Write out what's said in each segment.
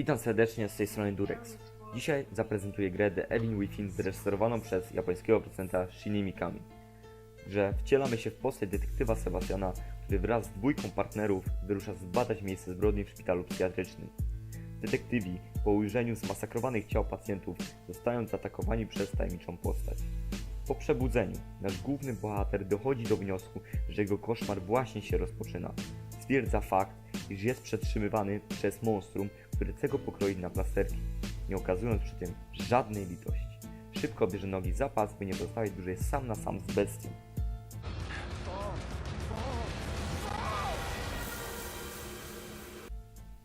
Witam serdecznie z tej strony Durex. Dzisiaj zaprezentuję grę The Evil Within zreżyserowaną przez japońskiego producenta Shinji Mikami. Grze wcielamy się w postać detektywa Sebastiana, który wraz z dwójką partnerów wyrusza zbadać miejsce zbrodni w szpitalu psychiatrycznym. Detektywi po ujrzeniu zmasakrowanych ciał pacjentów zostają zaatakowani przez tajemniczą postać. Po przebudzeniu nasz główny bohater dochodzi do wniosku, że jego koszmar właśnie się rozpoczyna. Stwierdza fakt, iż jest przetrzymywany przez monstrum, które chce go pokroić na plasterki, nie okazując przy tym żadnej litości. Szybko bierze nogi za pas, by nie pozostawić dłużej sam na sam z bestią.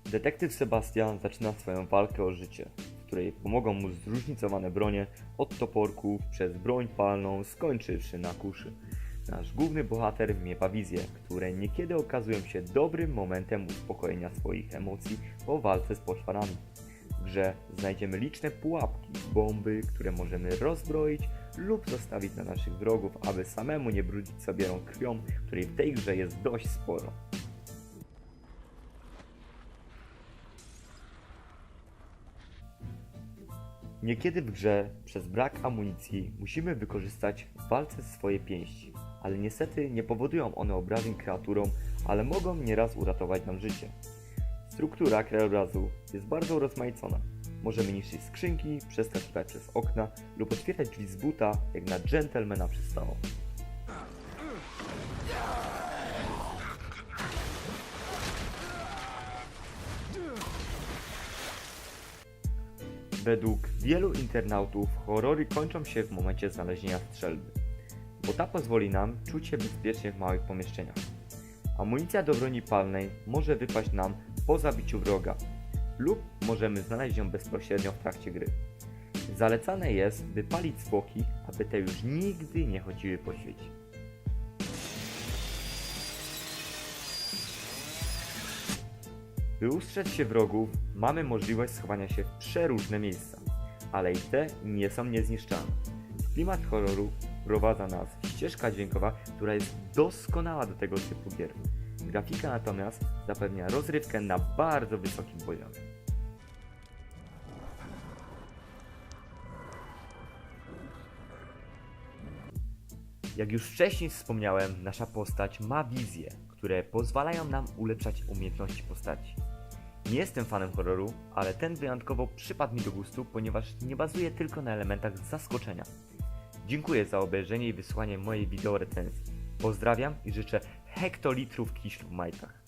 Detektyw Sebastian zaczyna swoją walkę o życie, w której pomogą mu zróżnicowane bronie od toporków przez broń palną, skończywszy na kuszy. Nasz główny bohater miewa wizje, które niekiedy okazują się dobrym momentem uspokojenia swoich emocji po walce z poszwarami. W grze znajdziemy liczne pułapki, bomby, które możemy rozbroić lub zostawić na naszych wrogów, aby samemu nie brudzić sobie rąk krwią, której w tej grze jest dość sporo. Niekiedy w grze przez brak amunicji musimy wykorzystać w walce swoje pięści, ale niestety nie powodują one obrażeń kreaturom, ale mogą nieraz uratować nam życie. Struktura krajobrazu jest bardzo urozmaicona. Możemy niszczyć skrzynki, przeskakiwać przez okna lub otwierać drzwi z buta, jak na dżentelmena przystało. Według wielu internautów horrory kończą się w momencie znalezienia strzelby, bo ta pozwoli nam czuć się bezpiecznie w małych pomieszczeniach. Amunicja do broni palnej może wypaść nam po zabiciu wroga lub możemy znaleźć ją bezpośrednio w trakcie gry. Zalecane jest, by palić zwłoki, aby te już nigdy nie chodziły po świecie. By ustrzec się wrogów, mamy możliwość schowania się w przeróżne miejsca, ale i te nie są niezniszczalne. Klimat horroru prowadza nas ścieżka dźwiękowa, która jest doskonała do tego typu gier. Grafika natomiast zapewnia rozrywkę na bardzo wysokim poziomie. Jak już wcześniej wspomniałem, nasza postać ma wizje, które pozwalają nam ulepszać umiejętności postaci. Nie jestem fanem horroru, ale ten wyjątkowo przypadł mi do gustu, ponieważ nie bazuje tylko na elementach zaskoczenia. Dziękuję za obejrzenie i wysłanie mojej wideo recenzji. Pozdrawiam i życzę hektolitrów kiślu w majtach.